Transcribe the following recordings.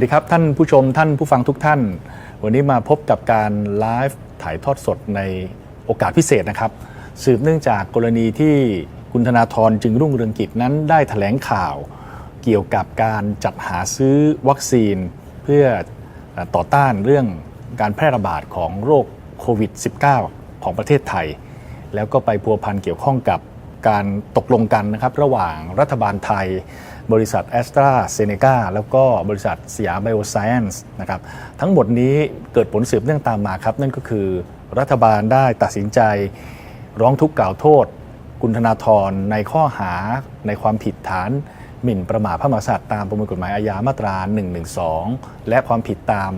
วัสดีครับ ท่านผู้ชมท่านผู้ฟังทุกท่าน วันนี้มาพบกับการไลฟ์ถ่ายทอดสดในโอกาสพิเศษนะครับ สืบเนื่องจากกรณีที่คุณธนาธรจึงรุ่งเรืองกิจนั้นได้แถลงข่าวเกี่ยวกับการจัดหาซื้อวัคซีน เพื่อต่อต้านเรื่องการแพร่ระบาดของโรคโควิด -19 ของประเทศไทย แล้วก็ไปพัวพันเกี่ยวข้องกับการตกลงกันนะครับ ระหว่างรัฐบาลไทย บริษัทแอสตราเซเนกาแล้วก็บริษัทสยามไบโอไซเอนซ์นะครับทั้งหมดนี้เกิดผลสืบเนื่องตามมาครับ นั่นก็คือรัฐบาลได้ตัดสินใจร้องทุกข์กล่าวโทษ คุณธนาธรในข้อหาในความผิดฐาน หมิ่นประมาทพระมหากษัตริย์ตามประมวลกฎหมายอาญามาตรา 112 และความผิดตาม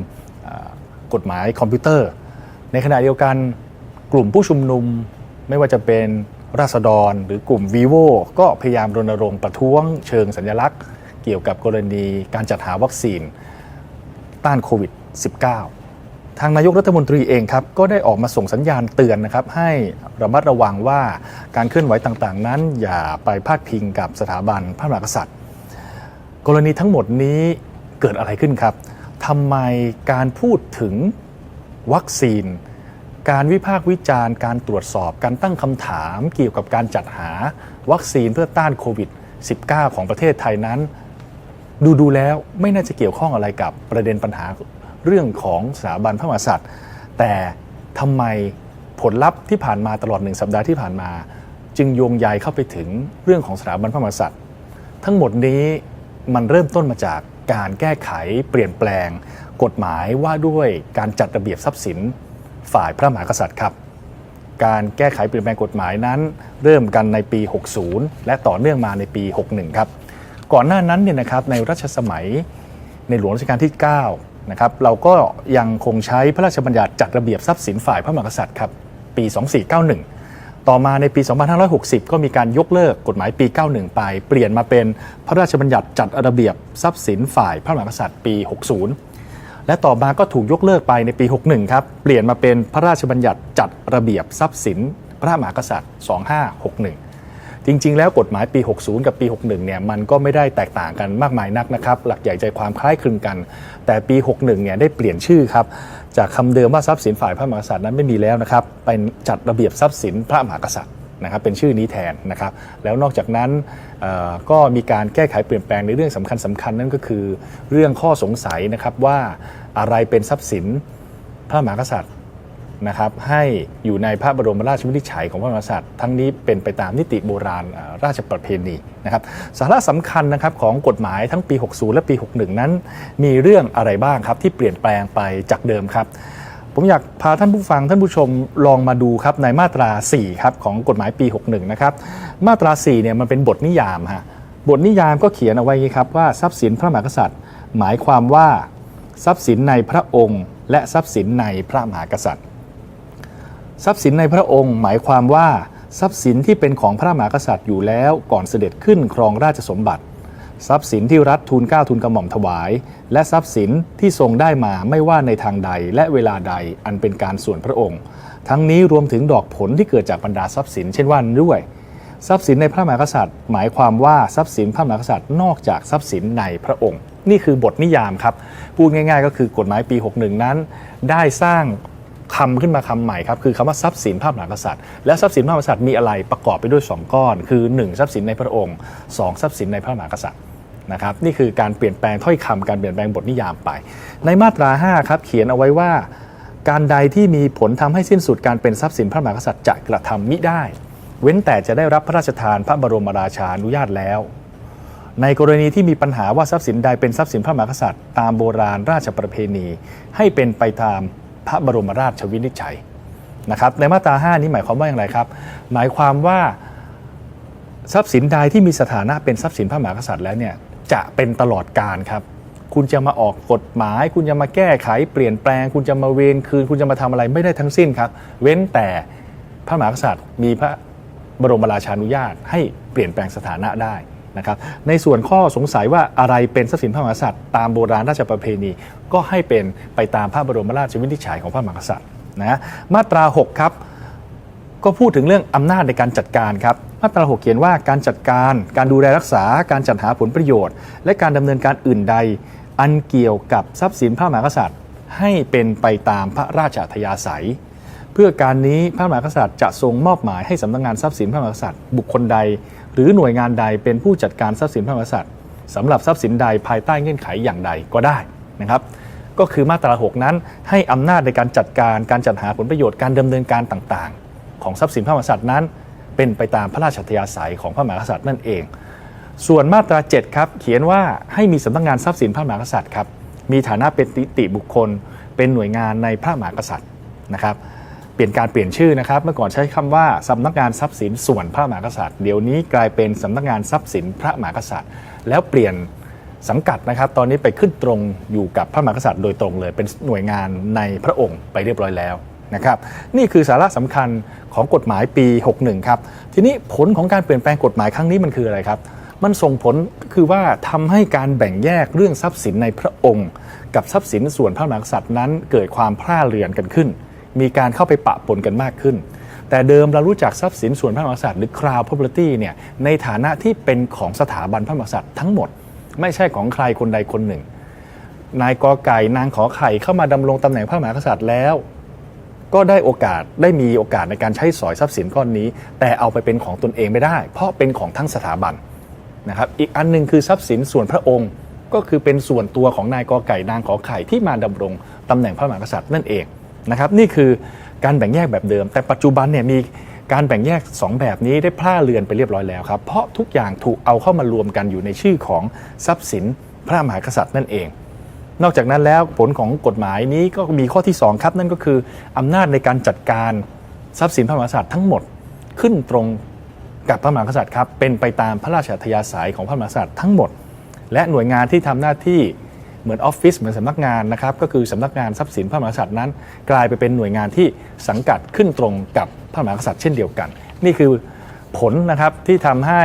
กฎหมายคอมพิวเตอร์ ในขณะเดียวกันกลุ่มผู้ชุมนุมไม่ว่าจะเป็น ราษฎร หรือกลุ่ม vivo ก็พยายามรณรงค์ประท้วงเชิงสัญลักษณ์ เกี่ยวกับกรณีการจัดหาวัคซีนต้านโควิด -19 ทางนายกรัฐมนตรีเองครับก็ได้ออกมาส่งสัญญาณเตือนนะครับ ให้ระมัดระวังว่าการเคลื่อนไหวต่างๆ นั้น อย่าไปพาดพิงกับสถาบันพระมหากษัตริย์ กรณีทั้งหมดนี้เกิดอะไรขึ้นครับทำไมการพูดถึงวัคซีน การวิพากษ์วิจารณ์ การตรวจสอบ การตั้งคำถามเกี่ยวกับการจัดหาวัคซีนเพื่อต้านโควิด -19 ของประเทศไทยนั้น ดูดูแล้วไม่น่าจะเกี่ยวข้องอะไรกับประเด็นปัญหาเรื่องของสถาบันพระมหากษัตริย์ แต่ทำไมผลลัพธ์ที่ผ่านมาตลอดหนึ่งสัปดาห์ที่ผ่านมา จึงโยงใยเข้าไปถึงเรื่องของสถาบันพระมหากษัตริย์ ทั้งหมดนี้มันเริ่มต้นมาจากการแก้ไขเปลี่ยนแปลง กฎหมายว่าด้วยการจัดระเบียบทรัพย์สิน ฝ่ายพระมหากษัตริย์ครับการแก้ไขเปลี่ยนแปลงกฎหมายนั้น เริ่มกันในปี 60 และต่อเนื่องมาในปี 61 ครับ ก่อนหน้านั้นเนี่ยนะครับในรัชสมัยในหลวงรัชกาลที่ 9 นะครับเราก็ยังคงใช้พระราชบัญญัติจัดระเบียบทรัพย์สินฝ่ายพระมหากษัตริย์ครับปี 2491 ต่อมาในปี 2560 ก็มีการยกเลิกกฎหมายปี 91 ไป เปลี่ยนมาเป็นพระราชบัญญัติจัดระเบียบทรัพย์สินฝ่ายพระมหากษัตริย์ปี 60 และต่อมาก็ถูกยกเลิกไปในปี 61 ครับ เปลี่ยนมาเป็นพระราชบัญญัติจัดระเบียบทรัพย์สิน พระมหากษัตริย์ 2561 จริง ๆ แล้วกฎหมายปี 60 กับปี 61 เนี่ยมันก็ไม่ได้แตกต่างกันมากมายนักนะครับ หลักใหญ่ใจความคล้ายคลึงกัน แต่ปี 61 เนี่ยได้เปลี่ยนชื่อครับ จากคำเดิมว่าทรัพย์สินฝ่ายพระมหากษัตริย์นั้นไม่มีแล้วนะครับเป็นจัดระเบียบทรัพย์สินพระมหากษัตริย์ นะครับเป็นชื่อนี้แทนนะครับแล้วนอกจากนั้นก็มีการแก้ไขเปลี่ยนแปลงในเรื่องสำคัญสคัญนั่นก็คือ เรื่องข้อสงสัยนะครับว่าอะไรเป็นทรัพย์สินพระมหากษัตริย์นะครับให้อยู่ในพระบรมราชวินิจฉัยของพระมหากษัตริย์ทั้งนี้เป็นไปตามนิติโบราณราชประเพณีนะครับสาระสำคัญนะครับของกฎหมายทั้งปี 60 และปี 61 นั้น มีเรื่องอะไรบ้างครับที่เปลี่ยนแปลงไปจากเดิมครับ ผมอยากพาท่านผู้ฟังท่านผู้ชมลองมาดูครับในมาตรา 4 ครับของกฎหมายปี 61 นะครับ มาตรา 4 เนี่ยมันเป็นบทนิยามฮะบทนิยามก็เขียนเอาไว้ครับว่าทรัพย์สินพระมหากษัตริย์ หมายความว่าทรัพย์สินในพระองค์ และทรัพย์สินในพระมหากษัตริย์ ทรัพย์สินในพระองค์ หมายความว่าทรัพย์สินที่เป็นของพระมหากษัตริย์อยู่แล้วก่อนเสด็จขึ้นครองราชสมบัติ ทรัพย์สินที่รัฐทูลเกล้าทูลกระหม่อมถวาย และทรัพย์สินที่ทรงได้มาไม่ว่าในทางใดและเวลาใดอันเป็นการส่วนพระองค์ ทั้งนี้รวมถึงดอกผลที่เกิดจากบรรดาทรัพย์สิน เช่นว่านด้วย ทรัพย์สินในพระมหากษัตริย์ หมายความว่าทรัพย์สินพระมหากษัตริย์นอกจากทรัพย์สินในพระองค์ นี่คือบทนิยามครับพูดง่าย ๆ ก็คือกฎหมายปี 61 นั้น ได้สร้างคำขึ้นมาคำใหม่ครับคือคำว่าทรัพย์สินพระมหากษัตริย์และทรัพย์สินพระมหากษัตริย์มีอะไรประกอบไปด้วย 2 ก้อน คือ 1 ทรัพย์สินในพระองค์ 2 ทรัพย์สินในพระมหากษัตริย์ นะครับนี่คือการเปลี่ยนแปลงถ้อยคำการเปลี่ยนแปลงบทนิยามไป ในมาตรา5ครับเขียนเอาไว้ว่า การใดที่มีผลทำให้สิ้นสุดการเป็นทรัพย์สินพระมหากษัตริย์จะกระทำมิได้ เว้นแต่จะได้รับพระราชทานพระบรมราชานุญาตแล้ว ในกรณีที่มีปัญหาว่าทรัพย์สินใดเป็นทรัพย์สินพระมหากษัตริย์ ตามโบราณราชประเพณี ให้เป็นไปตามพระบรมราชวินิจฉัยนะครับในมาตรา 5 นี้หมายความว่าอย่างไรครับ หมายความว่าทรัพย์สินใดที่มีสถานะเป็นทรัพย์สินพระมหากษัตริย์แล้วเนี่ย จะเป็นตลอดการครับ คุณจะมาออกกฎหมาย คุณจะมาแก้ไขเปลี่ยนแปลง คุณจะมาเวนคืน คุณจะมาทำอะไรไม่ได้ทั้งสิ้นครับ เว้นแต่พระมหากษัตริย์มีพระบรมราชานุญาต ให้เปลี่ยนแปลงสถานะได้นะครับ ในส่วนข้อสงสัยว่าอะไรเป็นทรัพย์สินพระมหากษัตริย์ตามโบราณราชประเพณี ก็ให้เป็นไปตามพระบรมราชวินิจฉัยของพระมหากษัตริย์นะมาตรา 6 ครับ ก็พูดถึงเรื่องอำนาจในการจัดการครับมาตรา6เขียนว่าการจัดการ การดูแลรักษา การจัดหาผลประโยชน์ และการดำเนินการอื่นใด อันเกี่ยวกับทรัพย์สินพระมหากษัตริย์ ให้เป็นไปตามพระราชอัธยาศัย เพื่อการนี้พระมหากษัตริย์จะทรงมอบหมายให้สำนักงานทรัพย์สินพระมหากษัตริย์ บุคคลใด หรือหน่วยงานใดเป็นผู้จัดการทรัพย์สินพระมหากษัตริย์สำหรับทรัพย์สินใดภายใต้เงื่อนไขอย่างใดก็ได้นะครับก็คือมาตรา 6 นั้นให้อำนาจในการจัดการการจัดหาผลประโยชน์การดำเนินการต่าง ของทรัพย์สินพระมหากษัตริย์นั้น เป็นไปตามพระราชอัธยาศัยของพระมหากษัตริย์นั่นเอง ส่วนมาตรา7ครับเขียนว่าให้มีสำนักงานทรัพย์สินพระมหากษัตริย์ครับมีฐานะเป็นนิติบุคคล เป็นหน่วยงานในพระมหากษัตริย์นะครับเปลี่ยนการเปลี่ยนชื่อนะครับ เมื่อก่อนใช้คำว่าสำนักงานทรัพย์สินส่วนพระมหากษัตริย์ เดี๋ยวนี้กลายเป็นสำนักงานทรัพย์สินพระมหากษัตริย์ แล้วเปลี่ยนสังกัดนะครับ ตอนนี้ไปขึ้นตรงอยู่กับพระมหากษัตริย์โดยตรงเลย เป็นหน่วยงานในพระองค์ไปเรียบร้อยแล้ว นะครับนี่คือสาระสำคัญของกฎหมายปี 61 ครับ ทีนี้ผลของการเปลี่ยนแปลงกฎหมายครั้งนี้มันคืออะไรครับ มันส่งผลคือว่าทำให้การแบ่งแยกเรื่องทรัพย์สินในพระองค์ กับทรัพย์สินส่วนพระมหากษัตริย์นั้นเกิดความพร่าเรือนกันขึ้น มีการเข้าไปปะปนกันมากขึ้นแต่เดิมเรารู้จักทรัพย์สินส่วนพระมหากษัตริย์หรือ crown property เนี่ยในฐานะที่เป็นของสถาบันพระมหากษัตริย์ทั้งหมด ไม่ใช่ของใครคนใดคนหนึ่ง นายกอไก่นางขอไข่เข้ามาดำรงตำแหน่งพระมหากษัตริย์แล้ว ก็ได้โอกาสได้มีโอกาสในการใช้สอยทรัพย์สินก้อนนี้ แต่เอาไปเป็นของตนเองไม่ได้ เพราะเป็นของทั้งสถาบันนะครับอีกอันหนึงคือทรัพย์สินส่วนพระองค์ ก็คือเป็นส่วนตัวของนายกอไก่นางขอไข่ที่มาดำรงตำแหน่งพระมหากษัตริย์นั่นเองนะครับนี่คือการแบ่งแยกแบบเดิม แต่ปัจจุบันเนี่ยมีการแบ่งแยก 2 แบบนี้ได้พร่าเรือนไปเรียบร้อยแล้วครับเพราะทุกอย่างถูกเอาเข้ามารวมกันอยู่ในชื่อของทรัพย์สินพระมหากษัตริย์นั่นเอง นอกจากนั้นแล้วผลของกฎหมายนี้ก็มีข้อที่ 2 ครับนั่นก็คืออำนาจในการจัดการทรัพย์สินพระมหากษัตริย์ทั้งหมดขึ้นตรงกับพระมหากษัตริย์ครับเป็นไปตามพระราชอัธยาศัยของพระมหากษัตริย์ทั้งหมด และหน่วยงานที่ทำหน้าที่เหมือนออฟฟิศเหมือนสำนักงานนะครับก็คือสำนักงานทรัพย์สินพระมหากษัตริย์นั้น กลายไปเป็นหน่วยงานที่สังกัดขึ้นตรงกับพระมหากษัตริย์เช่นเดียวกัน นี่คือผลนะครับที่ทำให้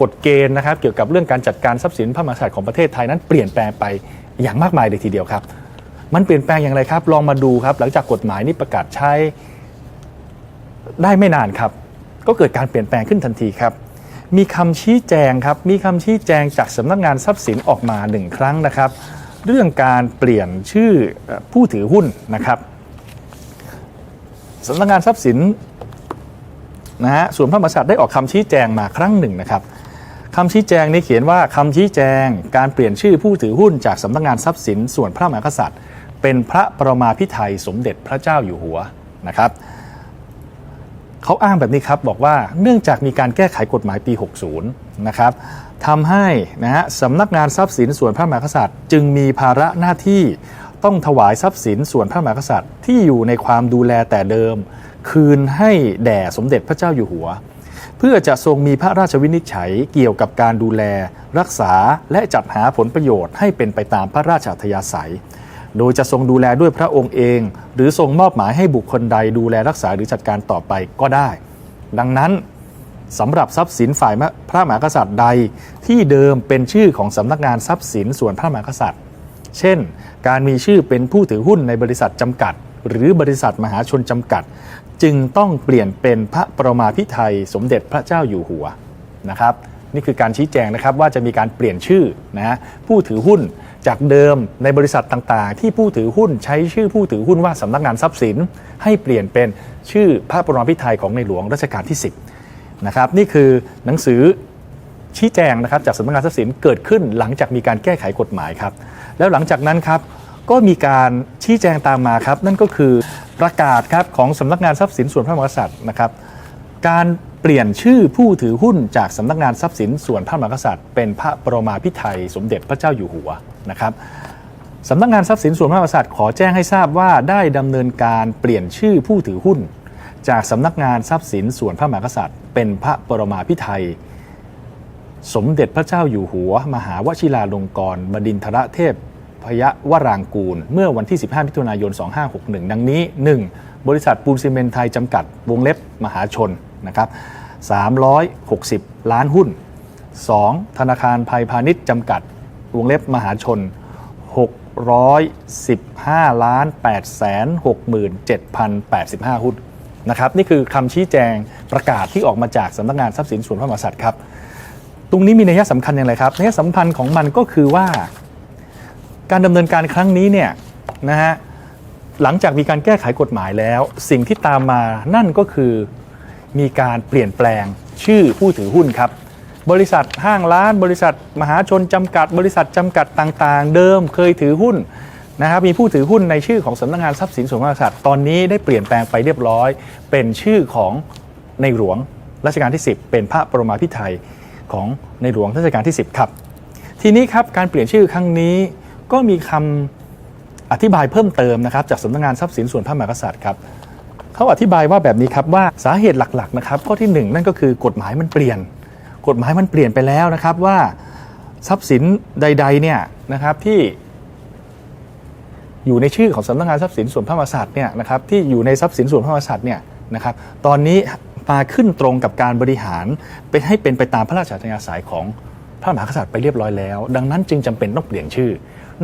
กฎเกณฑ์นะครับเกี่ยวกับเรื่องการจัดการทรัพย์สินพระมหากษัตริย์ของประเทศไทยนั้นเปลี่ยนแปลงไป อย่างมากมายเลยทีเดียวครับ มันเปลี่ยนแปลงอย่างไรครับ ลองมาดูครับ หลังจากกฎหมายนี้ประกาศใช้ได้ไม่นานครับ ก็เกิดการเปลี่ยนแปลงขึ้นทันทีครับ มีคำชี้แจงครับ มีคำชี้แจงจากสำนักงานทรัพย์สินออกมาหนึ่งครั้งนะครับ เรื่องการเปลี่ยนชื่อผู้ถือหุ้นนะครับสำนักงานทรัพย์สินนะฮะส่วนพระมหากษัตริย์ได้ออกคำชี้แจงมาครั้งหนึ่งนะครับ คำชี้แจงนี้เขียนว่าคำชี้แจงการเปลี่ยนชื่อผู้ถือหุ้นจากสำนักงานทรัพย์สินส่วนพระมหากษัตริย์ เป็นพระประมาพิไทยสมเด็จพระเจ้าอยู่หัวนะครับเขาอ้างแบบนี้ครับบอกว่าเนื่องจากมีการแก้ไขกฎหมายปี 60 นะครับทำให้นะฮะสำนักงานทรัพย์สินส่วนพระมหากษัตริย์ จึงมีภาระหน้าที่ต้องถวายทรัพย์สินส่วนพระมหากษัตริย์ที่อยู่ในความดูแลแต่เดิม คืนให้แด่สมเด็จพระเจ้าอยู่หัว พื่อจะทรงมีพระราชวินิจฉัยเกี่ยวกับการดูแล รักษาและจัดหาผลประโยชน์ให้เป็นไปตามพระราชอัธยาศัย โดยจะทรงดูแลด้วยพระองค์เอง หรือทรงมอบหมายให้บุคคลใดดูแลรักษาหรือจัดการต่อไปก็ได้ ดังนั้นสำหรับทรัพย์สินฝ่ายพระมหากษัตริย์ใดที่เดิมเป็นชื่อของสำนักงานทรัพย์สินส่วนพระมหากษัตริย์ เช่น การมีชื่อเป็นผู้ถือหุ้นในบริษัทจำกัด หรือบริษัทมหาชนจำกัด จึงต้องเปลี่ยนเป็นพระประมาพิไทยสมเด็จพระเจ้าอยู่หัวนะครับนี่คือการชี้แจงนะครับว่าจะมีการเปลี่ยนชื่อนะผู้ถือหุ้นจากเดิมในบริษัทต่างๆ ที่ผู้ถือหุ้นใช้ชื่อผู้ถือหุ้นว่าสำนักงานทรัพย์สิน ให้เปลี่ยนเป็นชื่อพระประมาพิไทยของในหลวงรัชกาลที่ 10นะครับนี่คือหนังสือชี้แจงนะครับจากสำนักงานทรัพย์สินเกิดขึ้นหลังจากมีการแก้ไขกฎหมายครับแล้วหลังจากนั้นครับ ก็มีการชี้แจงตามมาครับ นั่นก็คือประกาศครับของสำนักงานทรัพย์สินส่วนพระมหากษัตริย์นะครับ การเปลี่ยนชื่อผู้ถือหุ้นจากสำนักงานทรัพย์สินส่วนพระมหากษัตริย์เป็นพระบรมาพิไทยสมเด็จพระเจ้าอยู่หัวนะครับสำนักงานทรัพย์สินส่วนพระมหากษัตริย์ขอแจ้งให้ทราบว่าได้ดำเนินการเปลี่ยนชื่อผู้ถือหุ้น จากสำนักงานทรัพย์สินส่วนพระมหากษัตริย์ เป็นพระบรมาพิไทยสมเด็จพระเจ้าอยู่หัว มหาวชิราลงกรณบดินทรเทพ พยวรางกูล เมื่อวันที่ 15 มิถุนายน 2561 ดังนี้ 1. บริษัทปูนซีเมนไทยจำกัด วงเล็บมหาชนนะครับ360 ล้านหุ้น 2. ธนาคารไทยพาณิชย์จำกัด วงเล็บมหาชน 615ล้าน8แสน67,085 หุ้นนะครับนี่คือคำชี้แจงประกาศที่ออกมาจากสำนักงานทรัพย์สินส่วนพระมหากษัตริย์ครับ ตรงนี้มีนัยสำคัญอย่างไรครับนัยสำคัญของมันก็คือว่า การดำเนินการครั้งนี้เนี่ยนะฮะหลังจากมีการแก้ไขกฎหมายแล้ว สิ่งที่ตามมานั่นก็คือมีการเปลี่ยนแปลงชื่อผู้ถือหุ้นครับ บริษัทห้างร้าน บริษัทมหาชนจำกัด บริษัทจำกัดต่างๆ เดิมเคยถือหุ้นนะครับมีผู้ถือหุ้นในชื่อของสำนักงานทรัพย์สินส่วนพระมหากษัตริย์ตอนนี้ได้เปลี่ยนแปลงไปเรียบร้อย เป็นชื่อของในหลวงรัชกาลที่ 10 เป็นพระบรมาภิไธยของในหลวงรัชกาลที่ 10 ครับ ทีนี้ครับการเปลี่ยนชื่อครั้งนี้ ก็มีคำอธิบายเพิ่มเติมนะครับจากสำนักงานทรัพย์สินส่วนพระมหากษัตริย์ครับเขาอธิบายว่าแบบนี้ครับว่าสาเหตุหลักๆนะครับข้อที่หนึ่งนั่นก็คือกฎหมายมันเปลี่ยน กฎหมายมันเปลี่ยนไปแล้วนะครับว่าทรัพย์สินใดๆเนี่ยนะครับที่อยู่ในชื่อของสำนักงานทรัพย์สินส่วนพระมหากษัตริย์เนี่ยนะครับที่อยู่ในทรัพย์สินส่วนพระมหากษัตริย์เนี่ยนะครับตอนนี้มาขึ้นตรงกับการบริหารเป็นให้เป็นไปตามพระราชอัธยาศัยของพระมหากษัตริย์ไปเรียบร้อยแล้ว ดังนั้นจึงจำเป็นต้องเปลี่ยนชื่อ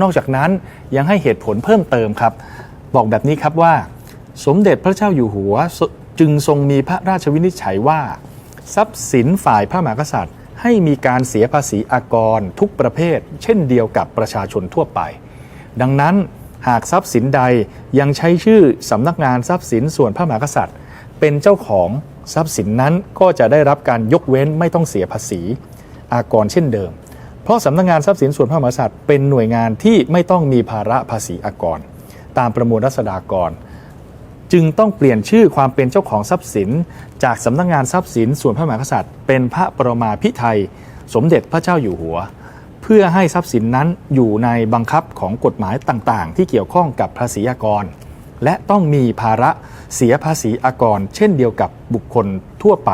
นอกจากนั้นยังให้เหตุผลเพิ่มเติมครับ บอกแบบนี้ครับว่า สมเด็จพระเจ้าอยู่หัวจึงทรงมีพระราชวินิจฉัยว่า ทรัพย์สินฝ่ายพระมหากษัตริย์ ให้มีการเสียภาษีอากรทุกประเภท เช่นเดียวกับประชาชนทั่วไป ดังนั้นหากทรัพย์สินใดยังใช้ชื่อสำนักงานทรัพย์สินส่วนพระมหากษัตริย์ เป็นเจ้าของทรัพย์สินนั้นก็จะได้รับการยกเว้นไม่ต้องเสียภาษี อากรเช่นเดิม เพราะสำนักงานทรัพย์สินส่วนพระมหากษัตริย์เป็นหน่วยงานที่ไม่ต้องมีภาระภาษีอากร ตามประมวลรัษฎากร จึงต้องเปลี่ยนชื่อความเป็นเจ้าของทรัพย์สิน จากสำนักงานทรัพย์สินส่วนพระมหากษัตริย์ เป็นพระปรมาภิไธยสมเด็จพระเจ้าอยู่หัว เพื่อให้ทรัพย์สินนั้นอยู่ในบังคับของกฎหมายต่างๆ ที่เกี่ยวข้องกับภาษีอากร และต้องมีภาระเสียภาษีอากร เช่นเดียวกับบุคคลทั่วไป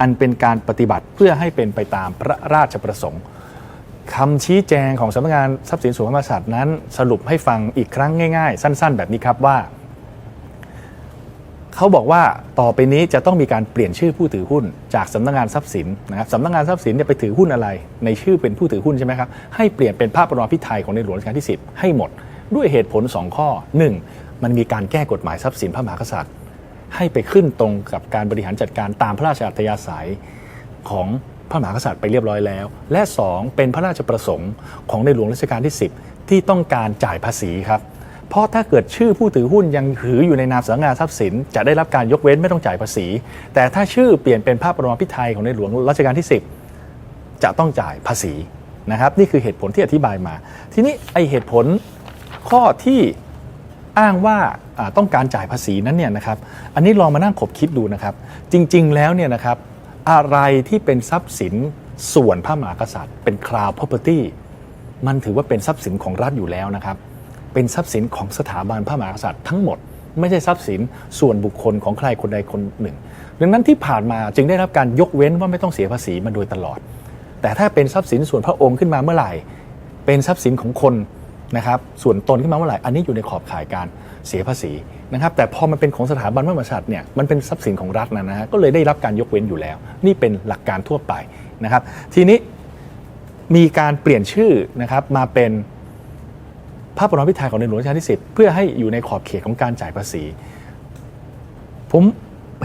อันเป็นการปฏิบัติเพื่อให้เป็นไปตามพระราชประสงค์ คำชี้แจงของสำนักงานทรัพย์สินส่วนพระมหากษัตริย์นั้น สรุปให้ฟังอีกครั้งง่าย ๆ สั้น ๆ แบบนี้ครับว่า เขาบอกว่าต่อไปนี้จะต้องมีการเปลี่ยนชื่อผู้ถือหุ้น จากสำนักงานทรัพย์สินนะครับสำนักงานทรัพย์สินเนี่ยไปถือหุ้นอะไร ในชื่อเป็นผู้ถือหุ้นใช่ไหมครับให้เปลี่ยนเป็นภาพปรมาภิไธยของในหลวงรัชกาลที่ 10 ให้หมด ด้วยเหตุผล 2 ข้อ 1. มันมีการแก้กฎหมายทรัพย์สินพระมหากษัตริย์ ให้ไปขึ้นตรงกับการบริหารจัดการตามพระราชอัธยาศัยของ พระมหากษัตริย์ไปเรียบร้อยแล้ว และ 2 เป็นพระราชประสงค์ของในหลวงรัชกาลที่ 10 ที่ต้องการจ่ายภาษีครับ เพราะถ้าเกิดชื่อผู้ถือหุ้นยังถืออยู่ในนามสำนักงานทรัพย์สิน จะได้รับการยกเว้นไม่ต้องจ่ายภาษี แต่ถ้าชื่อเปลี่ยนเป็นภาพประบรมพิไทยของในหลวงรัชกาลที่ 10 จะต้องจ่ายภาษีนะครับนี่คือเหตุผลที่อธิบายมา ทีนี้ไอเหตุผลข้อที่อ้างว่าต้องการจ่ายภาษีนั้นเนี่ยนะครับ อันนี้ลองมานั่งขบคิดดูนะครับ จริง ๆ แล้วเนี่ยนะครับ อะไรที่เป็นทรัพย์สินส่วนพระมหากษัตริย์ เป็น Crown Property มันถือว่าเป็นทรัพย์สินของรัฐอยู่แล้วนะครับ เป็นทรัพย์สินของสถาบันพระมหากษัตริย์ทั้งหมด ไม่ใช่ทรัพย์สินส่วนบุคคลของใครคนใดคนหนึ่ง ดังนั้นที่ผ่านมาจึงได้รับการยกเว้นว่าไม่ต้องเสียภาษีมาโดยตลอด แต่ถ้าเป็นทรัพย์สินส่วนพระองค์ขึ้นมาเมื่อไหร่ เป็นทรัพย์สินของคนนะครับ ส่วนตนขึ้นมาเมื่อไหร่ อันนี้อยู่ในขอบข่ายการ เสียภาษีนะครับแต่พอมันเป็นของสถาบันพระมหากษัตริย์เนี่ยมันเป็นทรัพย์สินของรัฐนะนะฮะก็เลยได้รับการยกเว้นอยู่แล้ว นี่เป็นหลักการทั่วไปนะครับ ทีนี้มีการเปลี่ยนชื่อนะครับมาเป็นพระบรมพิไทยของในหลวงรัชกาลที่10เพื่อให้อยู่ในขอบเขตของการจ่ายภาษี ผม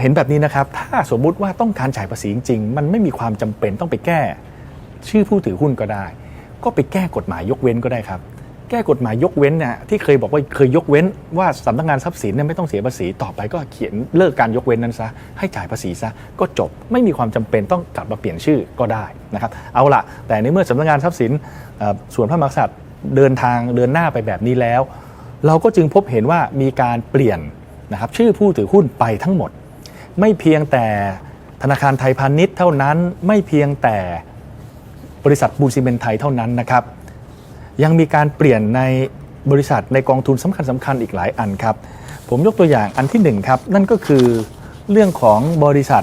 เห็นแบบนี้นะครับ ถ้าสมมุติว่าต้องการจ่ายภาษีจริงๆ มันไม่มีความจำเป็นต้องไปแก้ ชื่อผู้ถือหุ้นก็ได้ ก็ไปแก้กฎหมายยกเว้นก็ได้ครับ แก้กฎหมายยกเว้นเนี่ยที่เคยบอกว่าเคยยกเว้น ว่าสำนักงานทรัพย์สินเนี่ยไม่ต้องเสียภาษีต่อไปก็เขียนเลิกการยกเว้นนั้นซะให้จ่ายภาษีซะก็จบไม่มีความจำเป็นต้องกลับมาเปลี่ยนชื่อก็ได้นะครับเอาละแต่ในเมื่อสำนักงานทรัพย์สินส่วนพระมหากษัตริย์เดินทางเดินหน้าไปแบบนี้แล้ว เราก็จึงพบเห็นว่ามีการเปลี่ยนนะครับชื่อผู้ถือหุ้นไปทั้งหมด ไม่เพียงแต่ธนาคารไทยพาณิชย์เท่านั้นไม่เพียงแต่บริษัทบูซีเมนต์ไทยเท่านั้นนะครับ ยังมีการเปลี่ยนในบริษัทในกองทุนสำคัญสำคัญอีกหลายอันครับ ผมยกตัวอย่างอันที่หนึ่งครับนั่นก็คือเรื่องของบริษัท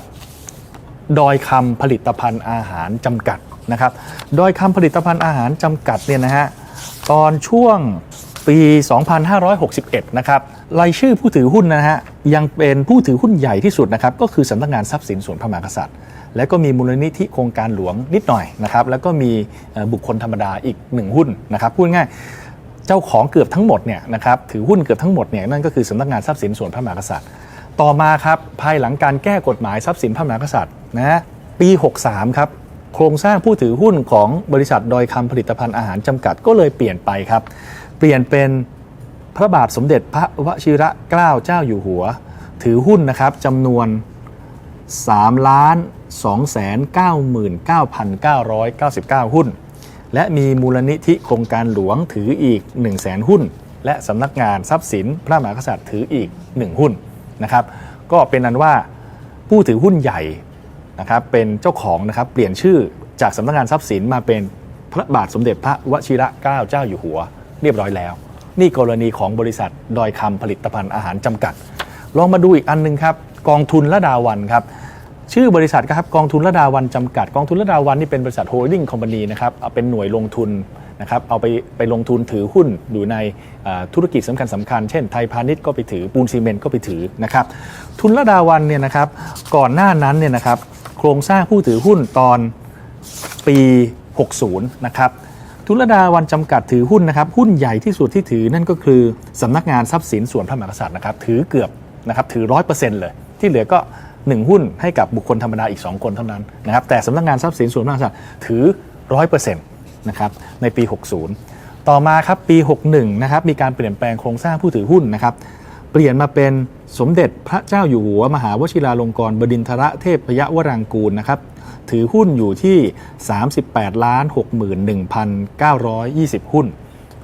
ดอยคำผลิตภัณฑ์อาหารจำกัดนะครับดอยคำผลิตภัณฑ์อาหารจำกัดเนี่ยนะฮะตอนช่วงปี 2561 นะครับรายชื่อผู้ถือหุ้นนะฮะยังเป็นผู้ถือหุ้นใหญ่ที่สุดนะครับก็คือสำนักงานทรัพย์สินส่วนพระมหากษัตริย์ และก็มีมูลนิธิโครงการหลวงนิดหน่อยนะครับแล้วก็มีบุคคลธรรมดาอีกหนึ่งหุ้นนะครับพูดง่ายเจ้าของเกือบทั้งหมดเนี่ยนะครับถือหุ้นเกือบทั้งหมดเนี่ยนั่นก็คือสำนักงานทรัพย์สินส่วนพระมหากษัตริย์ ต่อมาครับภายหลังการแก้กฎหมายทรัพย์สินพระมหากษัตริย์นะปี 63 ครับโครงสร้างผู้ถือหุ้นของบริษัทดอยคำผลิตภัณฑ์อาหารจำกัดก็เลยเปลี่ยนไปครับ เปลี่ยนเป็นพระบาทสมเด็จพระวชิระเกล้าเจ้าอยู่หัว ถือหุ้นนะครับจำนวน3ล้าน 2แสน99,999 หุ้น และมีมูลนิธิโครงการหลวงถืออีก 1 0 0 0 0แสนหุ้น และสำนักงานทรัพย์สินพระมหากษัตริย์ถืออีก 1 หุ้นนะครับ ก็เป็นนั้นว่าผู้ถือหุ้นใหญ่นะครับเป็นเจ้าของนะครับเปลี่ยนชื่อจากสำนักงานทรัพย์สินมาเป็นพระบาทสมเด็จพระวชิระเกล้าเจ้าอยู่หัว เรียบร้อยแล้ว นี่กรณีของบริษัทดอยคำผลิตภัณฑ์อาหารจำกัด ลองมาดูอีกอันหนึงครับ กองทุนละดาวันครับ ชื่อบริษัทครับกองทุนละดาวันจำกัดกองทุนละดาวันนี่เป็นบริษัทโฮลดิ้งคอมพานีนะครับเอาเป็นหน่วยลงทุนนะครับเอาไปไปลงทุนถือหุ้นอยู่ในธุรกิจสำคัญสำคัญเช่นไทยพาณิชย์ก็ไปถือปูนซีเมนต์ก็ไปถือนะครับทุนละดาวันเนี่ยนะครับก่อนหน้านั้นเนี่ยนะครับโครงสร้างผู้ถือหุ้นตอนปี 60 นะครับทุนละดาวันจำกัดถือหุ้นนะครับหุ้นใหญ่ที่สุดที่ถือนั่นก็คือสำนักงานทรัพย์สินส่วนพระมหากษัตริย์นะครับถือเกือบนะครับถือร้อยเปอร์เซ็นต์เลย ที่เหลือก็ 1 หุ้นให้กับบุคคลธรรมดาอีก 2 คนเท่านั้นนะครับแต่สำนักงานทรัพย์สินส่วนพระมหากษัตริย์ถือ 100%นะครับในปี 60 ต่อมาครับปี 61นะครับมีการเปลี่ยนแปลงโครงสร้างผู้ถือหุ้นนะครับเปลี่ยนมาเป็นสมเด็จพระเจ้าอยู่หัว มหาวชิราลงกรณบดินทรเทพยวรางกูลนะครับถือหุ้นอยู่ที่ 38ล้าน61,920 หุ้น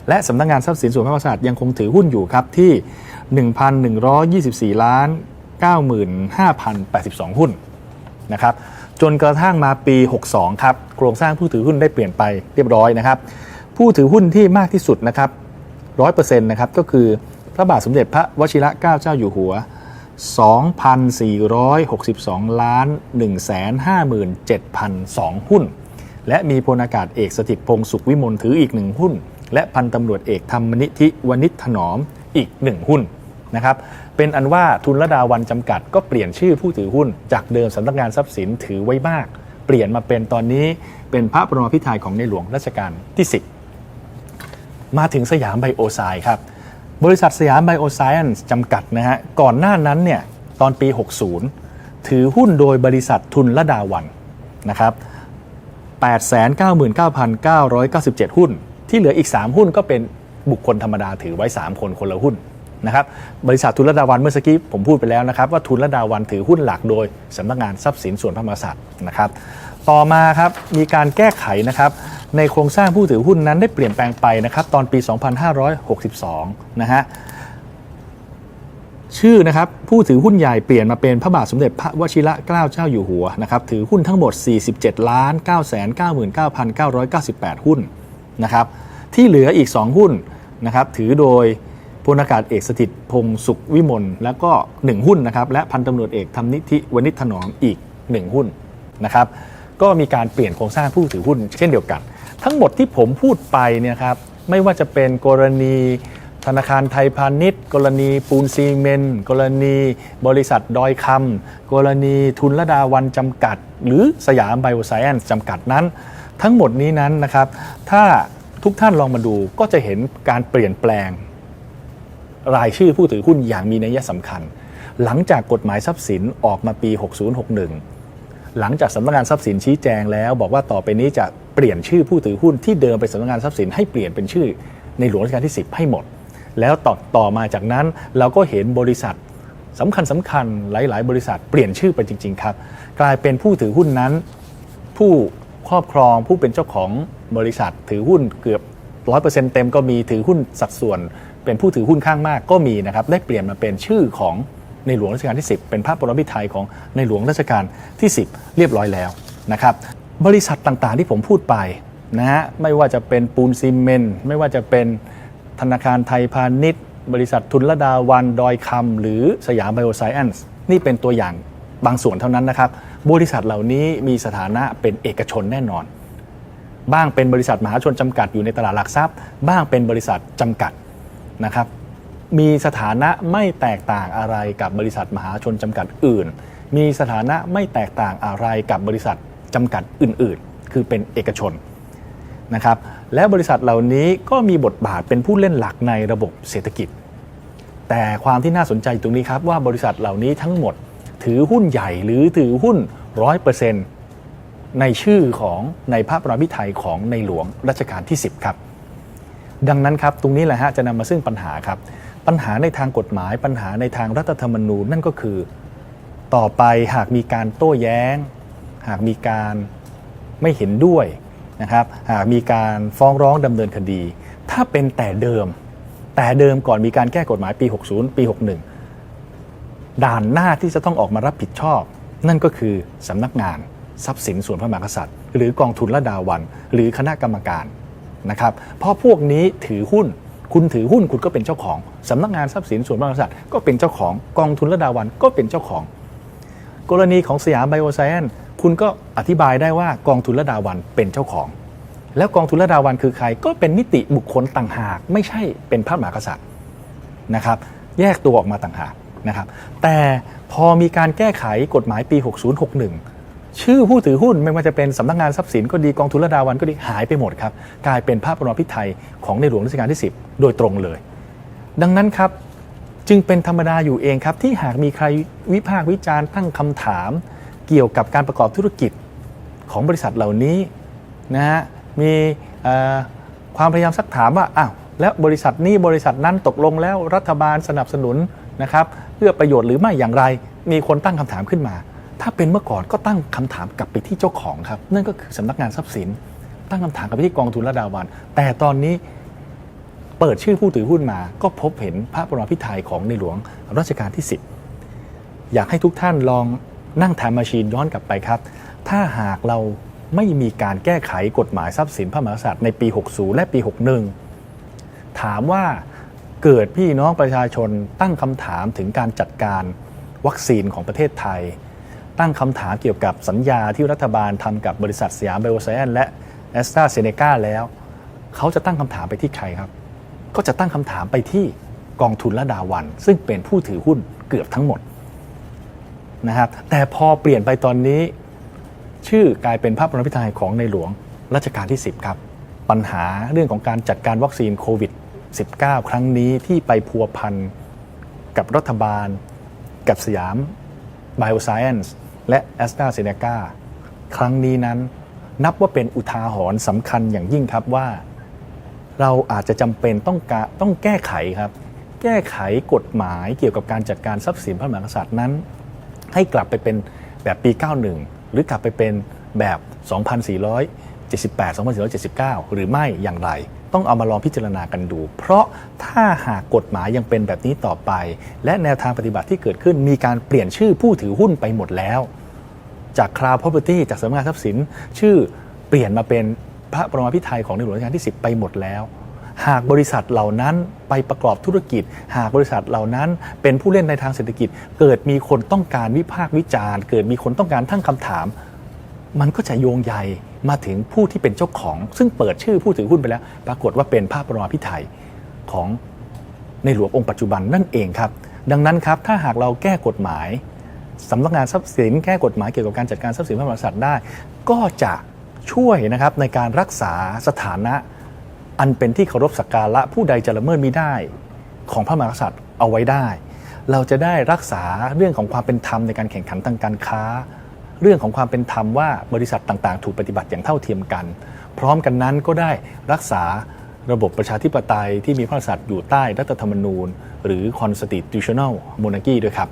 และสำนักงานทรัพย์สินส่วนพระมหากษัตริย์ยังคงถือหุ้นอยู่ครับที่ 1,124 ล้าน 95,082 หุ้นนะครับจนกระทั่งมาปี 62 ครับ โครงสร้างผู้ถือหุ้นได้เปลี่ยนไปเรียบร้อยนะครับ ผู้ถือหุ้นที่มากที่สุดนะครับ100%นะครับก็คือพระบาทสมเด็จพระวชิระเกล้าเจ้าอยู่หัว 2,462 ล้าน 157,002 หุ้น และมีพลอากาศเอกสถิตพงศ์สุขวิมลถืออีกหนึ่งหุ้น และพันตำรวจเอกธรรมนิธิวณิชถนอมอีกหนึ่งหุ้น นะครับเป็นอันว่าทุนระดาวันจำกัด ก็เปลี่ยนชื่อผู้ถือหุ้น จากเดิมสำนักงานทรัพย์สินถือไว้มาก เปลี่ยนมาเป็นตอนนี้เป็นพระบรมพิไทยของในหลวงรัชกาลที่ 10 มาถึงสยามไบโอไซด์ครับบริษัทสยามไบโอไซเอนซ์จำกัดนะฮะก่อนหน้านั้นเนี่ยตอนปี 60 ถือหุ้นโดยบริษัททุนละดาวันนะครับ899,997 หุ้น ที่เหลืออีก 3 หุ้นก็เป็นบุคคลธรรมดาถือไว้ 3 คนคนละหุ้น นะครับบริษัททุนละดาวันเมื่อสักกี้ผมพูดไปแล้วนะครับว่าทุนละดาวันถือหุ้นหลักโดยสำนักงานทรัพย์สินส่วนพระมหากษัตริย์นะครับต่อมาครับมีการแก้ไขนะครับในโครงสร้างผู้ถือหุ้นนั้นได้เปลี่ยนแปลงไปนะครับตอนปี 2562 นะฮะชื่อนะครับผู้ถือหุ้นใหญ่เปลี่ยนมาเป็นพระบาทสมเด็จพระวชิระเกล้าเจ้าอยู่หัวนะครับถือหุ้นทั้งหมด 47 ล้าน 9 9 9 9 8หุ้นนะครับที่เหลืออีก 2 หุ้นนะครับถือโดย พลอากาศเอกสถิตพงศ์สุขวิมลแล้วก็ 1 หุ้นนะครับและพันตำรวจเอกธรรมนิธิวณิชถนอมอีก 1 หุ้นนะครับก็มีการเปลี่ยนโครงสร้างผู้ถือหุ้นเช่นเดียวกัน ทั้งหมดที่ผมพูดไปเนี่ยครับไม่ว่าจะเป็นกรณีธนาคารไทยพาณิชย์ กรณีปูนซีเมนต์กรณีบริษัทดอยคำกรณีทุนละดาวันจำกัด หรือสยามไบโอไซเอนซ์จำกัดนั้น ทั้งหมดนี้นั้นนะครับ ถ้าทุกท่านลองมาดูก็จะเห็นการเปลี่ยนแปลง รายชื่อผู้ถือหุ้นอย่างมีนัยสำคัญ หลังจากกฎหมายทรัพย์สินออกมาปี 6061 หลังจากสำนักงานทรัพย์สินชี้แจงแล้ว บอกว่าต่อไปนี้จะเปลี่ยนชื่อผู้ถือหุ้นที่เดิมเป็นสำนักงานทรัพย์สินให้เปลี่ยนเป็นชื่อในหลวงรัชกาลที่ 10 ให้หมด แล้วต่อต่อมาจากนั้นเราก็เห็นบริษัทสำคัญสำคัญหลาย ๆ บริษัทเปลี่ยนชื่อไปจริง ๆ ครับ กลายเป็นผู้ถือหุ้นนั้น ผู้ครอบครองผู้เป็นเจ้าของบริษัทถือหุ้นเกือบ 100%เต็มก็มีถือหุ้นสัดส่วน เป็นผู้ถือหุ้นข้างมากก็มีนะครับได้เปลี่ยนมาเป็นชื่อของในหลวงรัชกาลที่ 10 เป็นพระบรมพิไทยของในหลวงรัชกาลที่ 10 เรียบร้อยแล้วนะครับบริษัทต่างๆที่ผมพูดไปนะฮะไม่ว่าจะเป็นปูนซีเมนต์ไม่ว่าจะเป็นธนาคารไทยพาณิชย์ บริษัททุนละดาวันดอยคำหรือสยามไบโอไซเอนซ์นี่เป็นตัวอย่างบางส่วนเท่านั้นนะครับ บริษัทเหล่านี้มีสถานะเป็นเอกชนแน่นอน บ้างเป็นบริษัทมหาชนจำกัดอยู่ในตลาดหลักทรัพย์ บ้างเป็นบริษัทจำกัด นะครับมีสถานะไม่แตกต่างอะไรกับบริษัทมหาชนจำกัดอื่น มีสถานะไม่แตกต่างอะไรกับบริษัทจำกัดอื่น ๆ คือเป็นเอกชนนะครับและบริษัทเหล่านี้ก็มีบทบาทเป็นผู้เล่นหลักในระบบเศรษฐกิจ แต่ความที่น่าสนใจตรงนี้ครับว่าบริษัทเหล่านี้ทั้งหมดถือหุ้นใหญ่หรือถือหุ้นร้อยเปอร์เซ็นต์ในชื่อของในพระบรมพิไทยของในหลวงรัชกาลที่ 10 ครับ ดังนั้นครับตรงนี้แหละฮะจะนำมาซึ่งปัญหาครับ ปัญหาในทางกฎหมาย ปัญหาในทางรัฐธรรมนูญนั่นก็คือ ต่อไปหากมีการโต้แย้ง หากมีการไม่เห็นด้วยนะครับหากมีการฟ้องร้องดำเนินคดี ถ้าเป็นแต่เดิม แต่เดิมก่อนมีการแก้กฎหมายปี 60 ปี 61 ด่านหน้าที่จะต้องออกมารับผิดชอบ นั่นก็คือสำนักงานทรัพย์สินส่วนพระมหากษัตริย์ หรือกองทุนระดาวัน หรือคณะกรรมการ นะครับเพราะพวกนี้ถือหุ้น คุณถือหุ้นคุณก็เป็นเจ้าของสำนักงานทรัพย์สินส่วนพระมหากษัตริย์ก็เป็นเจ้าของกองทุนระดาวันก็เป็นเจ้าของ กรณีของสยามไบโอไซแอนคุณก็อธิบายได้ว่ากองทุนระดาวันเป็นเจ้าของ แล้วกองทุนระดาวันคือใครก็เป็นนิติบุคคลต่างหาก ไม่ใช่เป็นพระมหากษัตริย์นะครับแยกตัวออกมาต่างหากนะครับแต่พอมีการแก้ไขกฎหมายปี 6061 ชื่อผู้ถือหุ้นไม่ว่าจะเป็นสำนักงานทรัพย์สินก็ดีกองทุนระดาวันก็ดีหายไปหมดครับกลายเป็นภาพประบรมพิไทยของในหลวงรัชกาลที่ 10 โดยตรงเลย ดังนั้นครับจึงเป็นธรรมดาอยู่เองครับ ที่หากมีใครวิพากษ์วิจารณ์ตั้งคำถาม เกี่ยวกับการประกอบธุรกิจของบริษัทเหล่านี้นะฮะมีความพยายามซักถามว่าอ้าวแล้วบริษัทนี้บริษัทนั้นตกลงแล้วรัฐบาลสนับสนุนนะครับเพื่อประโยชน์หรือไม่อย่างไร มีคนตั้งคำถามขึ้นมา ถ้าเป็นเมื่อก่อนก็ตั้งคำถามกลับไปที่เจ้าของครับ นั่นก็คือสำนักงานทรัพย์สิน ตั้งคำถามกับไปที่กองทุนระดาวันแต่ตอนนี้เปิดชื่อผู้ถือหุ้นมา ก็พบเห็นพระบรมพิไทยของในหลวงรัชกาลที่ 10 อยากให้ทุกท่านลองนั่งแทมมาชีนย้อนกลับไปครับ ถ้าหากเราไม่มีการแก้ไขกฎหมายทรัพย์สินพระมหากษัตริย์ในปี 60 และปี 61 ถามว่าเกิดพี่น้องประชาชนตั้งคำถามถึงการจัดการวัคซีนของประเทศไทย ตั้งคำถามเกี่ยวกับสัญญาที่รัฐบาลทำกับบริษัทสยามไบโอไซแอนและแอสตราเซเนกาแล้ว เขาจะตั้งคำถามไปที่ใครครับ ก็จะตั้งคำถามไปที่กองทุนระดาวัน ซึ่งเป็นผู้ถือหุ้นเกือบทั้งหมดนะครับแต่พอเปลี่ยนไปตอนนี้ ชื่อกลายเป็นพระบรพิไทยของในหลวงรัชกาลที่ 10 ครับ ปัญหาเรื่องของการจัดการวัคซีนโควิด -19 ครั้งนี้ที่ไปพัวพันกับรัฐบาล กับสยามไและแอสตราเซเนกาครั้งนี้นั้นนับว่าเป็นอุทาหรณ์สำคัญอย่างยิ่งครับว่า เราอาจจะจำเป็นต้องการต้องแก้ไขครับ แก้ไขกฎหมายเกี่ยวกับการจัดการทรัพย์สินพระมหากษัตริย์นั้น ให้กลับไปเป็นแบบปี 91 หรือกลับไปเป็นแบบ 2478 2479 หรือไม่อย่างไรต้องเอามาลองพิจารณากันดู เพราะถ้าหากกฎหมายยังเป็นแบบนี้ต่อไป และแนวทางปฏิบัติที่เกิดขึ้นมีการเปลี่ยนชื่อผู้ถือหุ้นไปหมดแล้ว จากคราว property จากสำนักงานทรัพย์สิน ชื่อเปลี่ยนมาเป็นพระบระมาพิไทยของในหลวงรัชกาลที่ 10 ไปหมดแล้ว หากบริษัทเหล่านั้นไปประกอบธุรกิจ หากบริษัทเหล่านั้นเป็นผู้เล่นในทางเศรษฐกิจ เกิดมีคนต้องการวิพากษ์วิจารณ์ เกิดมีคนต้องการตั้งคำถาม มันก็จะโยงใย มาถึงผู้ที่เป็นเจ้าของ ซึ่งเปิดชื่อผู้ถือหุ้นไปแล้ว ปรากฏว่าเป็นพระบรมพิไทยของในหลวงองค์ปัจจุบันนั่นเองครับ ดังนั้นครับถ้าหากเราแก้กฎหมายสำนักงานทรัพย์สินแก้กฎหมายเกี่ยวกับการจัดการทรัพย์สินพระมหากษัตริย์ได้ ก็จะช่วยนะครับในการรักษาสถานะอันเป็นที่เคารพสักการะผู้ใดจะละเมิดมิได้ของพระมหากษัตริย์เอาไว้ได้ เราจะได้รักษาเรื่องของความเป็นธรรมในการแข่งขันทางการค้า เรื่องของความเป็นธรรมว่าบริษัทต่างๆ ถูกปฏิบัติอย่างเท่าเทียมกัน พร้อมกันนั้นก็ได้รักษาระบบประชาธิปไตยที่มีพระกษัตริย์อยู่ใต้รัฐธรรมนูญ หรือ constitutional monarchy ด้วยครับ